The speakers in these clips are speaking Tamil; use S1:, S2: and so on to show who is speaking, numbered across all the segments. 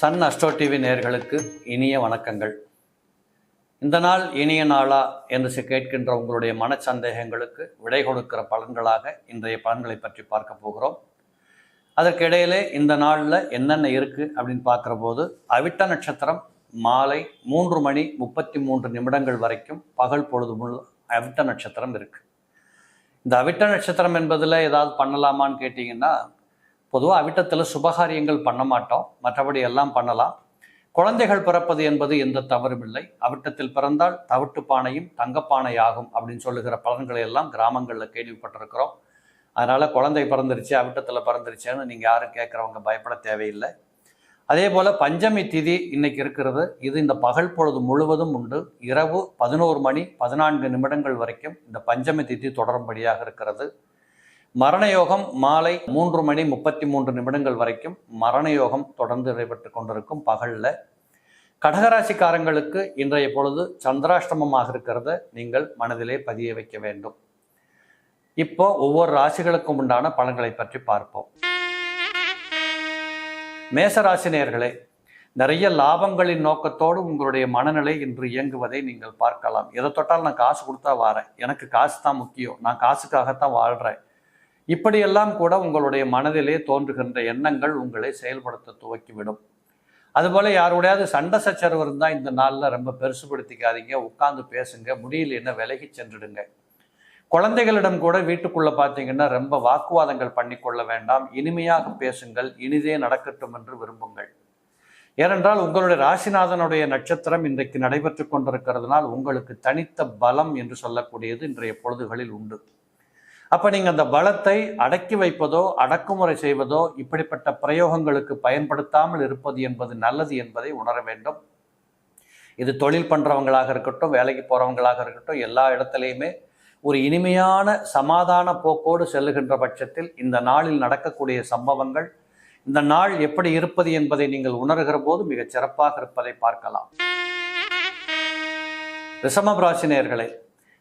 S1: சன் அஸ்ட்ரோ டிவி நேர்களுக்கு இனிய வணக்கங்கள். இந்த நாள் இனிய நாளா என்று கேட்கின்ற உங்களுடைய மனச்சந்தேகங்களுக்கு விடை கொடுக்கிற பலன்களாக இன்றைய பலன்களை பற்றி பார்க்க போகிறோம். அதற்கிடையிலே இந்த நாளில் என்னென்ன இருக்குது அப்படின்னு பார்க்குற போது அவிட்ட நட்சத்திரம் மாலை மூன்று மணி முப்பத்தி மூன்று நிமிடங்கள் வரைக்கும் பகல் பொழுது முழு அவிட்ட நட்சத்திரம் இருக்குது இந்த அவிட்ட நட்சத்திரம் என்பதில் ஏதாவது பண்ணலாமான்னு கேட்டிங்கன்னா பொதுவாக அவிட்டத்தில் சுபகாரியங்கள் பண்ண மாட்டோம். மற்றபடி எல்லாம் பண்ணலாம். குழந்தைகள் பிறப்பது என்பது எந்த தவறும் இல்லை. அவிட்டத்தில் பிறந்தால் தவிட்டு பானையும் தங்கப்பானை ஆகும் அப்படின்னு சொல்லுகிற பலன்களை எல்லாம் கிராமங்களில் கேள்விப்பட்டிருக்கிறோம். அதனால் குழந்தை பிறந்துருச்சு அவிட்டத்தில் பிறந்துருச்சேன்னு நீங்கள் யாரும் கேட்குறவங்க பயப்பட தேவையில்லை. அதே போல் பஞ்சமி திதி இன்னைக்கு இருக்கிறது. இது இந்த பகல் பொழுது முழுவதும் உண்டு. இரவு பதினோரு மணி பதினான்கு நிமிடங்கள் வரைக்கும் இந்த பஞ்சமி திதி தொடரும்படியாக இருக்கிறது. மரண யோகம் மாலை மூன்று மணி முப்பத்தி மூன்று நிமிடங்கள் வரைக்கும் மரண யோகம் தொடர்ந்து நடைபெற்று கொண்டிருக்கும் பகலில். கடகராசிக்காரங்களுக்கு இன்றைய பொழுது சந்திராஷ்டமமாக இருக்கிறத. நீங்கள் மனதிலே பதிய வைக்க வேண்டும். இப்போ ஒவ்வொரு ராசிகளுக்கும் உண்டான பலன்களை பற்றி பார்ப்போம். மேசராசி நேயர்களே நிறைய லாபங்களின் நோக்கத்தோடு உங்களுடைய மனநிலை இன்று இயங்குவதை நீங்கள் பார்க்கலாம். எதை தொட்டாலும் நான் காசு கொடுத்தா வாரேன். எனக்கு காசு தான் முக்கியம். நான் காசுக்காகத்தான் வாழ்கிறேன் இப்படியெல்லாம் கூட உங்களுடைய மனதிலே தோன்றுகின்ற எண்ணங்கள் உங்களை செயல்படுத்த துவக்கிவிடும். அதுபோல் யாருடையாவது சண்டை சச்சரவு இருந்தால் இந்த நாளில் ரொம்ப பெருசுபடுத்திக்காதீங்க உட்காந்து பேசுங்க முடியல விலகி சென்றுடுங்க. குழந்தைகளிடம் கூட வீட்டுக்குள்ளே பார்த்தீங்கன்னா ரொம்ப வாக்குவாதங்கள் பண்ணிக்கொள்ள வேண்டாம் இனிமையாக பேசுங்கள் இனிதே நடக்கட்டும் என்று விரும்புங்கள். ஏனென்றால் உங்களுடைய ராசிநாதனுடைய நட்சத்திரம் இன்றைக்கு நடைபெற்று கொண்டிருக்கிறதுனால் உங்களுக்கு தனித்த பலம் என்று சொல்லக்கூடியது இன்றைய பொழுதுகளில் உண்டு. அப்போ நீங்கள் அந்த பலத்தை அடக்கி வைப்பதோ அடக்குமுறை செய்வதோ இப்படிப்பட்ட பிரயோகங்களுக்கு பயன்படுத்தாமல் இருப்பது என்பது நல்லது என்பதை உணர வேண்டும். இது தொழில் பண்ணுறவங்களாக இருக்கட்டும் வேலைக்கு போகிறவங்களாக இருக்கட்டும் எல்லா இடத்துலையுமே ஒரு இனிமையான சமாதான போக்கோடு செல்லுகின்ற பட்சத்தில் இந்த நாளில் நடக்கக்கூடிய சம்பவங்கள் இந்த நாள் எப்படி இருப்பது என்பதை நீங்கள் உணர்கிற போது மிகச் சிறப்பாக இருப்பதை பார்க்கலாம். ரிஷமராசினியர்களே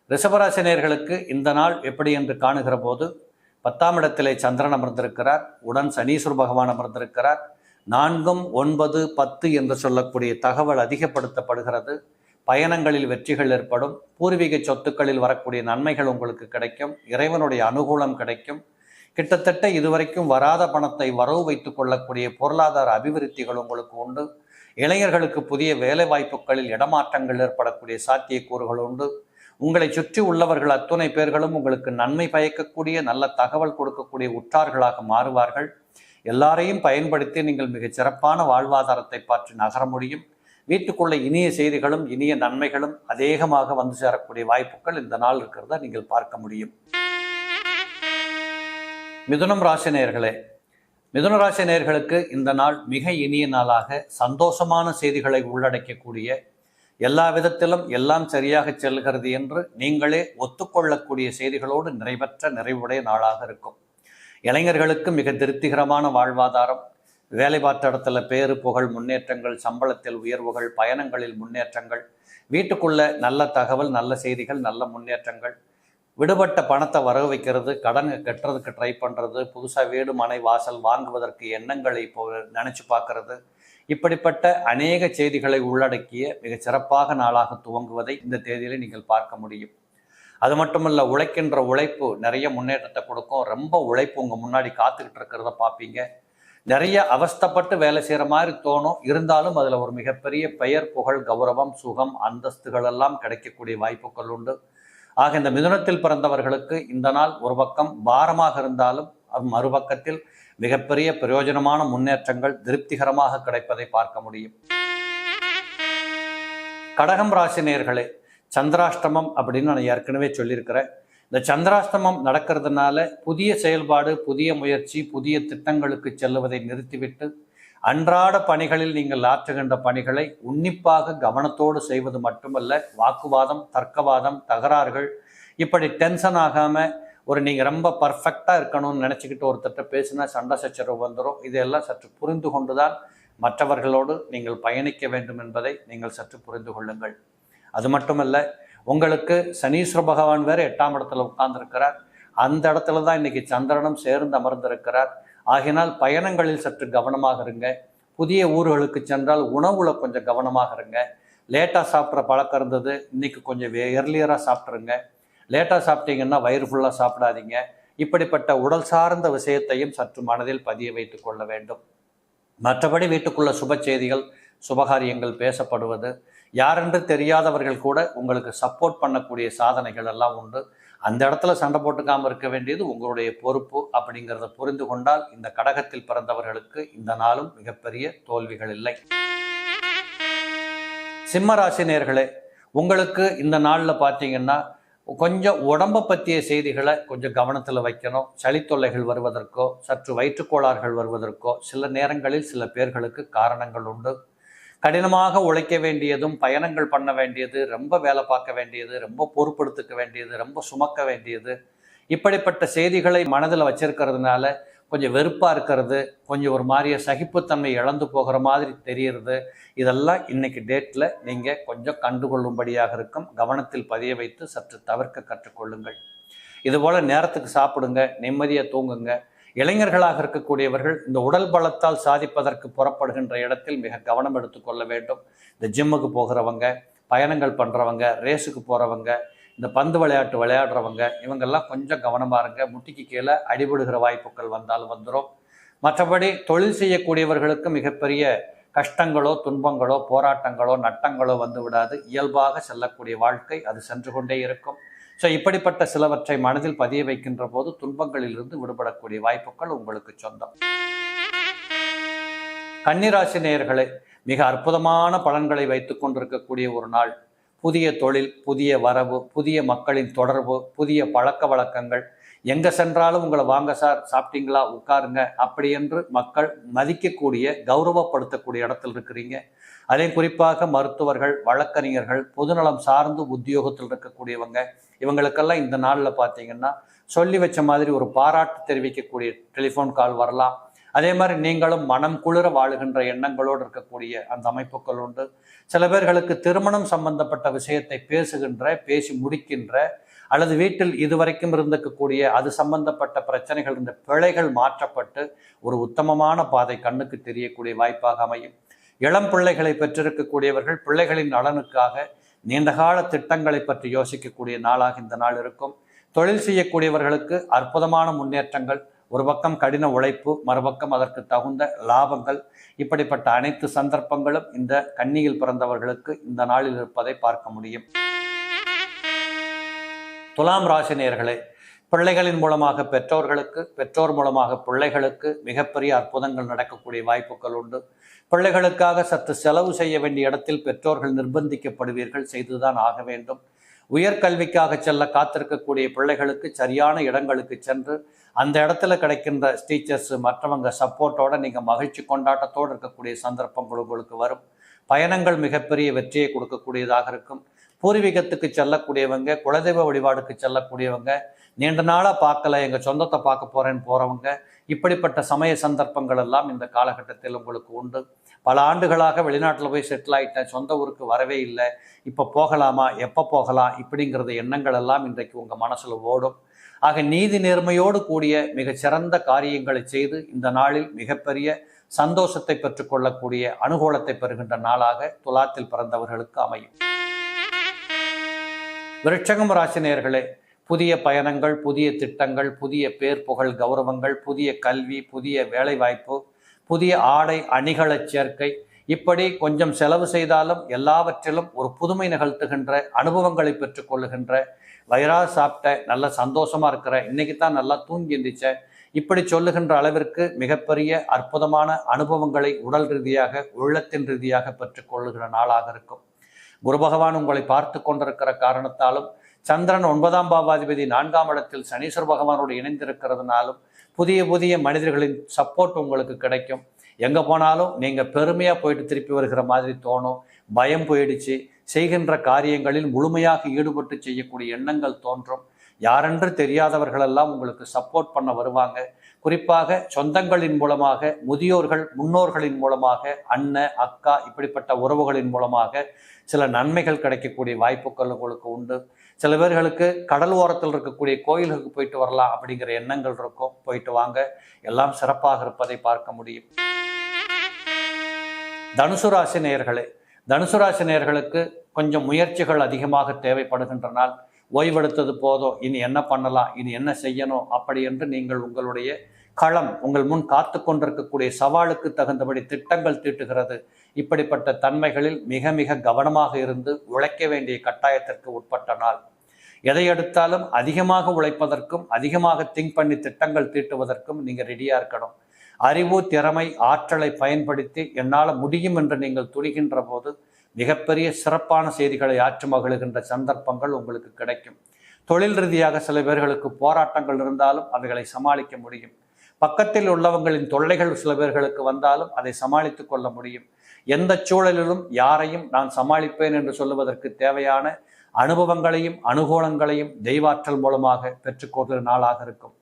S1: ரிஷபராசினியர்களுக்கு இந்த நாள் எப்படி என்று காணுகிற போது பத்தாம் இடத்திலே சந்திரன் அமர்ந்திருக்கிறார் உடன் சனீஸ்வர பகவான் அமர்ந்திருக்கிறார். நான்கும் ஒன்பது பத்து என்று சொல்லக்கூடிய தகவல் அதிகப்படுத்தப்படுகிறது. பயணங்களில் வெற்றிகள் ஏற்படும். பூர்வீக சொத்துக்களில் வரக்கூடிய நன்மைகள் உங்களுக்கு கிடைக்கும். இறைவனுடைய அனுகூலம் கிடைக்கும். கிட்டத்தட்ட இதுவரைக்கும் வராத பணத்தை வரவு வைத்துக் கொள்ளக்கூடிய பொருளாதார அபிவிருத்திகள் உங்களுக்கு உண்டு. இளைஞர்களுக்கு புதிய வேலை வாய்ப்புகளில் இடமாற்றங்கள் ஏற்படக்கூடிய சாத்தியக்கூறுகள் உண்டு. உங்களை சுற்றி உள்ளவர்கள் அத்துணை பேர்களும் உங்களுக்கு நன்மை பயக்கக்கூடிய நல்ல தகவல் கொடுக்கக்கூடிய உற்றார்களாக மாறுவார்கள். எல்லாரையும் பயன்படுத்தி நீங்கள் மிகச் சிறப்பான வாழ்வாதாரத்தை பற்றி நகர முடியும். வீட்டுக்குள்ள இனிய செய்திகளும் இனிய நன்மைகளும் அதேகமாக வந்து சேரக்கூடிய வாய்ப்புகள் இந்த நாள் இருக்கிறத நீங்கள் பார்க்க முடியும். மிதுனம் ராசி நேயர்களே மிதுன ராசி நேயர்களுக்கு இந்த நாள் மிக இனிய நாளாக சந்தோஷமான செய்திகளை உள்ளடக்கக்கூடிய எல்லா விதத்திலும் எல்லாம் சரியாக செல்கிறது என்று நீங்களே ஒத்துக்கொள்ளக்கூடிய செய்திகளோடு நிறைவற்ற நிறைவுடைய நாளாக இருக்கும். இளைஞர்களுக்கு மிக திருப்திகரமான வாழ்வாதாரம். வேலை பார்த்த இடத்துல பேரு புகழ் முன்னேற்றங்கள் சம்பளத்தில் உயர்வுகள் பயணங்களில் முன்னேற்றங்கள் வீட்டுக்குள்ள நல்ல தகவல் நல்ல செய்திகள் நல்ல முன்னேற்றங்கள். விடுபட்ட பணத்தை வரவு வைக்கிறது கடன் கட்டுறதுக்கு ட்ரை பண்ணுறது புதுசாக வீடு மனை வாசல் வாங்குவதற்கு எண்ணங்களை இப்போ நினச்சி பார்க்கறது. இப்படிப்பட்ட அநேக செய்திகளை உள்ளடக்கிய மிக சிறப்பாக நாளாக துவங்குவதை இந்த தேதியில நீங்கள் பார்க்க முடியும். அது மட்டுமல்ல உழைக்கின்ற உழைப்பு நிறைய முன்னேற்றத்தை கொடுக்கும். ரொம்ப உழைப்பு உங்கள் முன்னாடி காத்துக்கிட்டு இருக்கிறத பார்ப்பீங்க. நிறைய அவஸ்தப்பட்டு வேலை செய்கிற மாதிரி தோணும். இருந்தாலும் அதில் ஒரு மிகப்பெரிய பெயர் புகழ் கௌரவம் சுகம் அந்தஸ்துகள் எல்லாம் கிடைக்கக்கூடிய வாய்ப்புகள் உண்டு. ஆக இந்த மிதுனத்தில் பிறந்தவர்களுக்கு இந்த நாள் ஒரு பக்கம் பாரமாக இருந்தாலும் மறுபக்கத்தில் மிகப்பெரிய பிரயோஜனமான முன்னேற்றங்கள் திருப்திகரமாக கிடைப்பதை பார்க்க முடியும். கடகம் ராசினியர்களே சந்திராஷ்டமம் அப்படின்னு நான் ஏற்கனவே சொல்லியிருக்கிறேன். இந்த சந்திராஷ்டமம் நடக்கிறதுனால புதிய செயல்பாடு புதிய முயற்சி புதிய திட்டங்களுக்கு செல்லுவதை நிறுத்திவிட்டு அன்றாட பணிகளில் நீங்கள் ஆற்றுகின்ற பணிகளை உன்னிப்பாக கவனத்தோடு செய்வது மட்டுமல்ல வாக்குவாதம் தர்க்கவாதம் தகராறுகள் இப்படி டென்ஷன் ஆகாமல் ஒரு நீங்கள் ரொம்ப பர்ஃபெக்டாக இருக்கணும்னு நினச்சிக்கிட்டு ஒருத்தர்கிட்ட பேசினா சண்டை சச்சரவு வந்துடும் இதையெல்லாம் சற்று புரிந்து கொண்டுதான் மற்றவர்களோடு நீங்கள் பயணிக்க வேண்டும் என்பதை நீங்கள் சற்று புரிந்து கொள்ளுங்கள். அது மட்டுமல்ல உங்களுக்கு சனீஸ்வர பகவான் வேறு எட்டாம் இடத்துல உட்கார்ந்துருக்கிறார். அந்த இடத்துல தான் இன்றைக்கி சந்திரனும் சேர்ந்து அமர்ந்திருக்கிறார். ஆகினால் பயணங்களில் சற்று கவனமாக இருங்க. புதிய ஊர்களுக்கு சென்றால் உணவுல கொஞ்சம் கவனமாக இருங்க. லேட்டாக சாப்பிட்ற பழக்கம் இருந்தது. இன்றைக்கி கொஞ்சம் எர்லியராக சாப்பிட்ருங்க லேட்டாக சாப்பிட்டீங்கன்னா வயிறு ஃபுல்லாக சாப்பிடாதீங்க. இப்படிப்பட்ட உடல் சார்ந்த விஷயத்தையும் சற்று மனதில் பதிய வைத்துக் கொள்ள வேண்டும். மற்றபடி வீட்டுக்குள்ள சுப செய்திகள் சுபகாரியங்கள் பேசப்படுவது யாரென்று தெரியாதவர்கள் கூட உங்களுக்கு சப்போர்ட் பண்ணக்கூடிய சாதனைகள் எல்லாம் உண்டு. அந்த இடத்துல சண்டை போட்டுக்காம இருக்க வேண்டியது உங்களுடைய பொறுப்பு அப்படிங்கிறத புரிந்து கொண்டால் இந்த கடகத்தில் பிறந்தவர்களுக்கு இந்த நாளும் மிகப்பெரிய தோல்விகள் இல்லை. சிம்ம ராசினியர்களே உங்களுக்கு இந்த நாளில் பார்த்தீங்கன்னா கொஞ்சம் உடம்பை பற்றிய செய்திகளை கொஞ்சம் கவனத்தில் வைக்கணும். சளி தொல்லைகள் வருவதற்கோ சற்று வயிற்றுக்கோளாறுகள் வருவதற்கோ சில நேரங்களில் சில பேர்களுக்கு காரணங்கள் உண்டு. கடினமாக உழைக்க வேண்டியதும் பயணங்கள் பண்ண வேண்டியது ரொம்ப வேலை பார்க்க வேண்டியது ரொம்ப பொறுப்படுத்திக்க வேண்டியது ரொம்ப சுமக்க வேண்டியது. இப்படிப்பட்ட செய்திகளை மனதில் வச்சிருக்கிறதுனால கொஞ்சம் வெறுப்பாக இருக்கிறது கொஞ்சம் ஒரு மாதிரிய சகிப்புத்தன்மை இழந்து போகிற மாதிரி தெரியறது இதெல்லாம் இன்னைக்கு டேட்டில் நீங்கள் கொஞ்சம் கண்டுகொள்ளும்படியாக இருக்கும். கவனத்தில் பதிய வைத்து சற்று தவிர்க்க கற்றுக்கொள்ளுங்கள். இதுபோல் நேரத்துக்கு சாப்பிடுங்க நிம்மதியாக தூங்குங்க. இளைஞர்களாக இருக்கக்கூடியவர்கள் இந்த உடல் பலத்தால் சாதிப்பதற்கு புறப்படுகின்ற இடத்தில் மிக கவனம் எடுத்துக்கொள்ள வேண்டும். இந்த ஜிம்முக்கு போகிறவங்க பயணங்கள் பண்ணுறவங்க ரேஸுக்கு போகிறவங்க இந்த பந்து விளையாட்டு விளையாடுறவங்க இவங்கெல்லாம் கொஞ்சம் கவனமாக இருங்க. முட்டிக்கு கீழே அடிபடுகிற வாய்ப்புகள் வந்தால் வந்துடும் மற்றபடி தொழில் செய்யக்கூடியவர்களுக்கு மிகப்பெரிய கஷ்டங்களோ துன்பங்களோ போராட்டங்களோ நட்டங்களோ வந்து விடாது. இயல்பாக செல்லக்கூடிய வாழ்க்கை அது சென்று கொண்டே இருக்கும். ஸோ இப்படிப்பட்ட சிலவற்றை மனதில் பதிய வைக்கின்ற போது துன்பங்களிலிருந்து விடுபடக்கூடிய வாய்ப்புகள் உங்களுக்கு சொந்தம். கன்னிராசி நேயர்களே மிக அற்புதமான பலன்களை வைத்துக் கொண்டிருக்கக்கூடிய ஒரு நாள். புதிய தொழில் புதிய வரவு புதிய மக்களின் தொடர்பு புதிய பழக்க வழக்கங்கள். எங்கே சென்றாலும் உங்களை வாங்க சார் சாப்பிட்டீங்களா? உட்காருங்க. அப்படி என்று மக்கள் மதிக்கக்கூடிய கௌரவப்படுத்தக்கூடிய இடத்தில் இருக்கிறீங்க. அதே குறிப்பாக மருத்துவர்கள் வழக்கறிஞர்கள் பொதுநலம் சார்ந்து உத்தியோகத்தில் இருக்கக்கூடியவங்க இவங்களுக்கெல்லாம் இந்த நாளில் பார்த்தீங்கன்னா சொல்லி வச்ச மாதிரி ஒரு பாராட்டு தெரிவிக்கக்கூடிய டெலிஃபோன் கால் வரலாம். அதே மாதிரி நீங்களும் மனம் குளிர வாழுகின்ற எண்ணங்களோடு இருக்கக்கூடிய அந்த அமைப்புகள் உண்டு. சில பேர்களுக்கு திருமணம் சம்பந்தப்பட்ட விஷயத்தை பேசுகின்ற பேசி முடிக்கின்ற அல்லது வீட்டில் இதுவரைக்கும் இருந்திருக்கக்கூடிய அது சம்பந்தப்பட்ட பிரச்சனைகள் இந்த பிழைகள் மாற்றப்பட்டு ஒரு உத்தமமான பாதை கண்ணுக்கு தெரியக்கூடிய வாய்ப்பாக அமையும். இளம் பிள்ளைகளை பெற்றிருக்கக்கூடியவர்கள் பிள்ளைகளின் நலனுக்காக நீண்டகால திட்டங்களை பற்றி யோசிக்கக்கூடிய நாளாக இந்த நாள் இருக்கும். தொழில் செய்யக்கூடியவர்களுக்கு அற்புதமான முன்னேற்றங்கள் ஒரு பக்கம் கடின உழைப்பு மறுபக்கம் அதற்கு தகுந்த லாபங்கள். இப்படிப்பட்ட அனைத்து சந்தர்ப்பங்களும் இந்த கன்னியில் பிறந்தவர்களுக்கு இந்த நாளில் இருப்பதை பார்க்க முடியும். துலாம் ராசினியர்களே பிள்ளைகளின் மூலமாக பெற்றோர்களுக்கு பெற்றோர் மூலமாக பிள்ளைகளுக்கு மிகப்பெரிய அற்புதங்கள் நடக்கக்கூடிய வாய்ப்புகள் உண்டு. பிள்ளைகளுக்காக சற்று செலவு செய்ய வேண்டிய இடத்தில் பெற்றோர்கள் நிர்பந்திக்கப்படுவீர்கள் செய்துதான் ஆக வேண்டும். உயர்கல்விக்காக செல்ல காத்திருக்கக்கூடிய பிள்ளைகளுக்கு சரியான இடங்களுக்கு சென்று அந்த இடத்துல கிடைக்கின்ற டீச்சர்ஸ் மற்றவங்க சப்போர்ட்டோட நீங்கள் மகிழ்ச்சி கொண்டாட்டத்தோடு இருக்கக்கூடிய சந்தர்ப்பங்கள் உங்களுக்கு வரும். பயணங்கள் மிகப்பெரிய வெற்றியை கொடுக்கக்கூடியதாக இருக்கும். பூர்வீகத்துக்கு செல்லக்கூடியவங்க குலதெய்வ வழிபாடுக்கு செல்லக்கூடியவங்க நீண்ட நாளாக பார்க்கல எங்கள் சொந்தத்தை பார்க்க போகிறேன்னு போகிறவங்க இப்படிப்பட்ட சமய சந்தர்ப்பங்கள் எல்லாம் இந்த காலகட்டத்தில் உங்களுக்கு உண்டு. பல ஆண்டுகளாக வெளிநாட்டில் போய் செட்டில் ஆகிட்டேன் சொந்த ஊருக்கு வரவே இல்லை. இப்போ போகலாமா? எப்போ போகலாம்? இப்படிங்கிறது எண்ணங்கள் எல்லாம் இன்றைக்கு உங்கள் மனசில் ஓடும். ஆக நீதி நேர்மையோடு கூடிய மிகச்சிறந்த காரியங்களை செய்து இந்த நாளில் மிகப்பெரிய சந்தோஷத்தை பெற்றுக்கொள்ளக்கூடிய அனுகூலத்தை பெறுகின்ற நாளாக துலாத்தில் பிறந்தவர்களுக்கு அமையும். விருட்சகம் ராசினியர்களே புதிய பயணங்கள் புதிய திட்டங்கள் புதிய பேர் புகழ் கௌரவங்கள் புதிய கல்வி புதிய வேலைவாய்ப்பு புதிய ஆடை அணிகளச் சேர்க்கை. இப்படி கொஞ்சம் செலவு செய்தாலும் எல்லாவற்றிலும் ஒரு புதுமை நிகழ்த்துகின்ற அனுபவங்களை பெற்றுக்கொள்ளுகின்ற வயிறா சாப்பிட்ட நல்ல சந்தோஷமாக இருக்கிற இன்னைக்கு தான் நல்லா தூங்கி எந்திரிச்சேன் இப்படி சொல்லுகின்ற அளவிற்கு மிகப்பெரிய அற்புதமான அனுபவங்களை உடல் ரீதியாக உள்ளத்தின் ரீதியாக பெற்றுக்கொள்ளுகிற நாளாக இருக்கும். குரு பகவான் உங்களை பார்த்து கொண்டிருக்கிற காரணத்தாலும் சந்திரன் ஒன்பதாம் பாவாதிபதி நான்காம் இடத்தில் சனீஸ்வர பகவானோடு இணைந்திருக்கிறதுனாலும் புதிய புதிய மனிதர்களின் சப்போர்ட் உங்களுக்கு கிடைக்கும். எங்கே போனாலும் நீங்கள் பெருமையாக போயிட்டு திருப்பி வருகிற மாதிரி தோணும். பயம் போயிடுச்சு. செய்கின்ற காரியங்களில் முழுமையாக ஈடுபட்டு செய்யக்கூடிய எண்ணங்கள் தோன்றும். யாரென்று தெரியாதவர்களெல்லாம் உங்களுக்கு சப்போர்ட் பண்ண வருவாங்க. குறிப்பாக சொந்தங்களின் மூலமாக முதியோர்கள் முன்னோர்களின் மூலமாக அண்ணன் அக்கா இப்படிப்பட்ட உறவுகளின் மூலமாக சில நன்மைகள் கிடைக்கக்கூடிய வாய்ப்புகள் உங்களுக்கு உண்டு. சில பேர்களுக்கு கடல் ஓரத்தில் இருக்கக்கூடிய கோயில்களுக்கு போயிட்டு வரலாம் அப்படிங்கிற எண்ணங்கள் இருக்கும். போயிட்டு வாங்க. எல்லாம் சிறப்பாக இருப்பதை பார்க்க முடியும். தனுசு ராசி நேயர்களே தனுசு ராசி நேயர்களுக்கு கொஞ்சம் முயற்சிகள் அதிகமாக தேவைப்படுகின்ற நாள் ஓய்வெடுத்தது போதும். இனி என்ன பண்ணலாம்? இனி என்ன செய்யணும்? அப்படி என்று நீங்கள் உங்களுடைய களம் உங்கள் முன் காத்து கொண்டிருக்கக்கூடிய சவாலுக்கு தகுந்தபடி திட்டங்கள் தீட்டுகிறது. இப்படிப்பட்ட தன்மைகளில் மிக மிக கவனமாக இருந்து உழைக்க வேண்டிய கட்டாயத்திற்கு உட்பட்ட நாள். எதை எடுத்தாலும் அதிகமாக உழைப்பதற்கும் அதிகமாக திங்க் பண்ணி திட்டங்கள் தீட்டுவதற்கும் நீங்கள் ரெடியாக இருக்கணும். அறிவு திறமை ஆற்றலை பயன்படுத்தி என்னால் முடியும் என்று நீங்கள் துணிகின்ற போது மிகப்பெரிய சிறப்பான செய்திகளை ஆற்று மகிழ்கின்ற சந்தர்ப்பங்கள் உங்களுக்கு கிடைக்கும். தொழில் ரீதியாக சில பேர்களுக்கு போராட்டங்கள் இருந்தாலும் அவைகளை சமாளிக்க முடியும். பக்கத்தில் உள்ளவங்களின் தொல்லைகள் சில பேர்களுக்கு வந்தாலும் அதை சமாளித்துக் கொள்ள முடியும். எந்த சூழலிலும் யாரையும் நான் சமாளிப்பேன் என்று சொல்லுவதற்கு தேவையான அனுபவங்களையும் அனுகூலங்களையும் தெய்வாற்றல் மூலமாக பெற்றுக்கொள்கிற நாளாக இருக்கும்.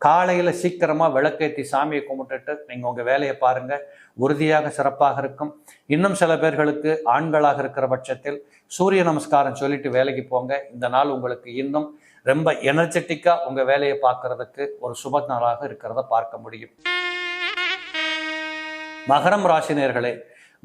S1: காலையில் சீக்கிரமாக விளக்கேற்றி சாமியை கும்பிட்டுட்டு நீங்கள் உங்கள் வேலையை பாருங்கள் உறுதியாக சிறப்பாக இருக்கும். இன்னும் சில பேர்களுக்கு ஆண்களாக இருக்கிற பட்சத்தில் சூரிய நமஸ்காரம் சொல்லிட்டு வேலைக்கு போங்க. இந்த நாள் உங்களுக்கு இன்னும் ரொம்ப எனர்ஜெட்டிக்காக உங்கள் வேலையை பார்க்கறதுக்கு ஒரு சுப நாளாக இருக்கிறத பார்க்க முடியும். மகரம் ராசினியர்களே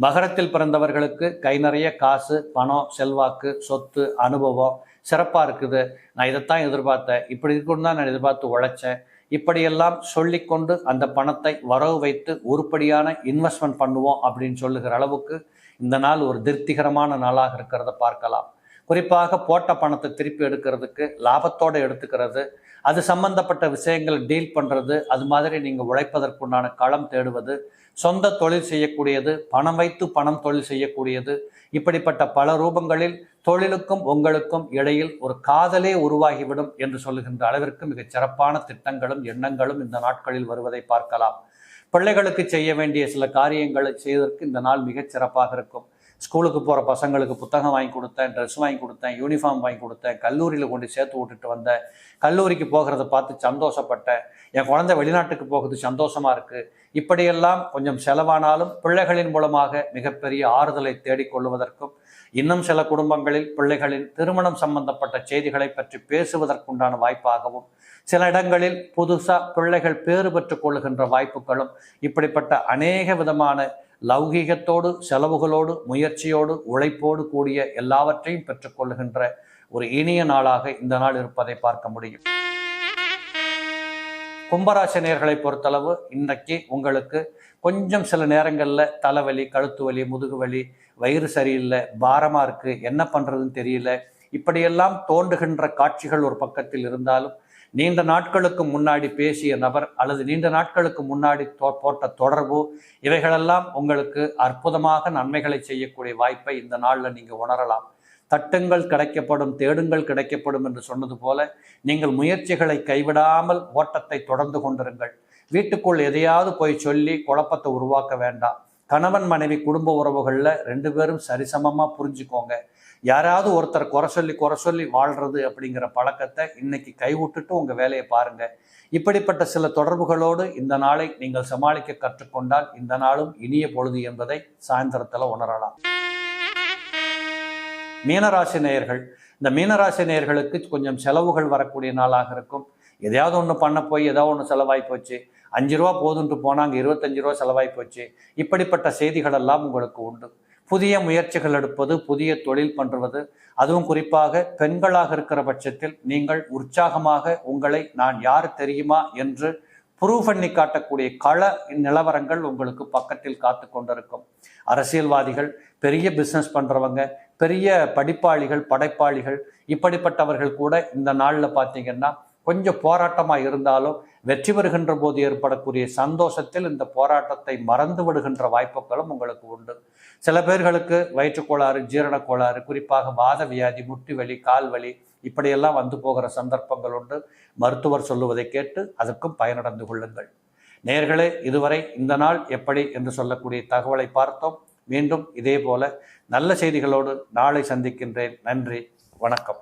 S1: மகரத்தில் பிறந்தவர்களுக்கு கை நிறைய காசு பணம் செல்வாக்கு சொத்து அனுபவம் சிறப்பாக இருக்குது. நான் இதைத்தான் எதிர்பார்த்தேன். இப்படி இருக்குன்னு தான் நான் எதிர்பார்த்து உழைச்சேன். இப்படியெல்லாம் சொல்லிக்கொண்டு அந்த பணத்தை வரவு வைத்து உருப்படியான இன்வெஸ்ட்மெண்ட் பண்ணுவோம் அப்படின்னு சொல்லுகிற அளவுக்கு இந்த நாள் ஒரு திருப்திகரமான நாளாக இருக்கிறத பார்க்கலாம். குறிப்பாக போட்ட பணத்தை திருப்பி எடுக்கிறதுக்கு லாபத்தோடு எடுத்துக்கிறது அது சம்பந்தப்பட்ட விஷயங்களை டீல் பண்ணுறது அது மாதிரி நீங்கள் உழைப்பதற்குண்டான களம் தேடுவது சொந்த தொழில் செய்யக்கூடியது பணம் வைத்து பணம் தொழில் செய்யக்கூடியது இப்படிப்பட்ட பல ரூபங்களில் தொழிலுக்கும் உங்களுக்கும் இடையில் ஒரு காதலே உருவாகிவிடும் என்று சொல்லுகின்ற அளவிற்கு மிகச் சிறப்பான திட்டங்களும் எண்ணங்களும் இந்த நாட்களில் வருவதை பார்க்கலாம். பிள்ளைகளுக்கு செய்ய வேண்டிய சில காரியங்களை செய்வதற்கு இந்த நாள் மிகச் சிறப்பாக இருக்கும். ஸ்கூலுக்கு போகிற பசங்களுக்கு புத்தகம் வாங்கி கொடுத்தேன் ட்ரெஸ் வாங்கி கொடுத்தேன் யூனிஃபார்ம் வாங்கி கொடுத்தேன் கல்லூரியில் கொண்டு சேர்த்து விட்டுட்டு வந்தேன். கல்லூரிக்கு போகிறத பார்த்து சந்தோஷப்பட்டேன். என் குழந்தை வெளிநாட்டுக்கு போகிறது சந்தோஷமாக இருக்குது இப்படியெல்லாம் கொஞ்சம் செலவானாலும் பிள்ளைகளின் மூலமாக மிகப்பெரிய ஆறுதலை தேடிக்கொள்வதற்கும் இன்னும் சில குடும்பங்களில் பிள்ளைகளின் திருமணம் சம்பந்தப்பட்ட செய்திகளை பற்றி பேசுவதற்குண்டான வாய்ப்பாகவும் சில இடங்களில் புதுசாக பிள்ளைகள் பேறு பெற்றுக் கொள்ளுகின்ற வாய்ப்புகளும் இப்படிப்பட்ட அநேக விதமான லௌகீகத்தோடு செலவுகளோடு முயற்சியோடு உழைப்போடு கூடிய எல்லாவற்றையும் பெற்றுக்கொள்கின்ற ஒரு இனிய நாளாக இந்த நாள் இருப்பதை பார்க்க முடியும். கும்பராசினியர்களை பொறுத்தளவு இன்றைக்கு உங்களுக்கு கொஞ்சம் சில நேரங்களில் தலைவலி கழுத்து வலி முதுகு வலி வயிறு சரியில்லை பாரமாக இருக்குது என்ன பண்ணுறதுன்னு தெரியல. இப்படியெல்லாம் தோன்றுகின்ற காட்சிகள் ஒரு பக்கத்தில் இருந்தாலும் நீண்ட நாட்களுக்கு முன்னாடி பேசிய நபர் அல்லது நீண்ட நாட்களுக்கு முன்னாடி போட்ட தொடர்பு இவைகளெல்லாம் உங்களுக்கு அற்புதமாக நன்மைகளை செய்யக்கூடிய வாய்ப்பை இந்த நாளில் நீங்கள் உணரலாம். தட்டுங்கள் கிடைக்கப்படும் தேடுங்கள் கிடைக்கப்படும் என்று சொன்னது போல நீங்கள் முயற்சிகளை கைவிடாமல் ஓட்டத்தை தொடர்ந்து கொண்டிருங்கள். வீட்டுக்குள் எதையாவது போய் சொல்லி குழப்பத்தை உருவாக்க வேண்டாம். கணவன் மனைவி குடும்ப உறவுகளில் ரெண்டு பேரும் சரிசமமாக புரிஞ்சுக்கோங்க. யாராவது ஒருத்தர் குறை சொல்லி குறை சொல்லி வாழ்றது அப்படிங்கிற பழக்கத்தை இன்னைக்கு கைவிட்டுட்டு உங்கள் வேலையை பாருங்க. இப்படிப்பட்ட சில தொடர்புகளோடு இந்த நாளை நீங்கள் சமாளிக்க கற்றுக்கொண்டால் இந்த நாளும் இனிய பொழுது என்பதை சாயந்தரத்தில் உணரலாம். மீனராசி நேயர்கள் இந்த மீனராசி நேயர்களுக்கு கொஞ்சம் செலவுகள் வரக்கூடிய நாளாக இருக்கும். எதையாவது ஒன்று பண்ண போய் ஏதாவது ஒன்று செலவாகி போச்சு. அஞ்சு ரூபா போதுன்ட்டு போனாங்க அங்கே இருபத்தஞ்சு ரூபா செலவாகி போச்சு. இப்படிப்பட்ட செய்திகள் எல்லாம் உங்களுக்கு உண்டு. புதிய முயற்சிகள் எடுப்பது புதிய தொழில் பண்ணுவது அதுவும் குறிப்பாக பெண்களாக இருக்கிற பட்சத்தில் நீங்கள் உற்சாகமாக உங்களை நான் யார் தெரியுமா என்று ப்ரூவ் பண்ணி காட்டக்கூடிய கள நிலவரங்கள் உங்களுக்கு பக்கத்தில் காத்து கொண்டிருக்கும். அரசியல்வாதிகள் பெரிய பிஸ்னஸ் பண்ணுறவங்க பெரிய படிப்பாளிகள் படைப்பாளிகள் இப்படிப்பட்டவர்கள் கூட இந்த நாளில் பார்த்தீங்கன்னா கொஞ்சம் போராட்டமாக இருந்தாலும் வெற்றி பெறுகின்ற போது ஏற்படக்கூடிய சந்தோஷத்தில் இந்த போராட்டத்தை மறந்து விடுகின்ற வாய்ப்புகளும் உங்களுக்கு உண்டு. சில பேர்களுக்கு வயிற்றுக்கோளாறு ஜீரண கோளாறு குறிப்பாக வாத வியாதி முட்டி வலி கால் வலி இப்படியெல்லாம் வந்து போகிற சந்தர்ப்பங்கள் உண்டு. மருத்துவர் சொல்லுவதை கேட்டு அதற்கும் பயனடைந்து கொள்ளுங்கள். நேர்களே இதுவரை இந்த நாள் எப்படி என்று சொல்லக்கூடிய தகவலை பார்த்தோம். மீண்டும் இதே போல நல்ல செய்திகளோடு நாளை சந்திக்கின்றேன். நன்றி வணக்கம்.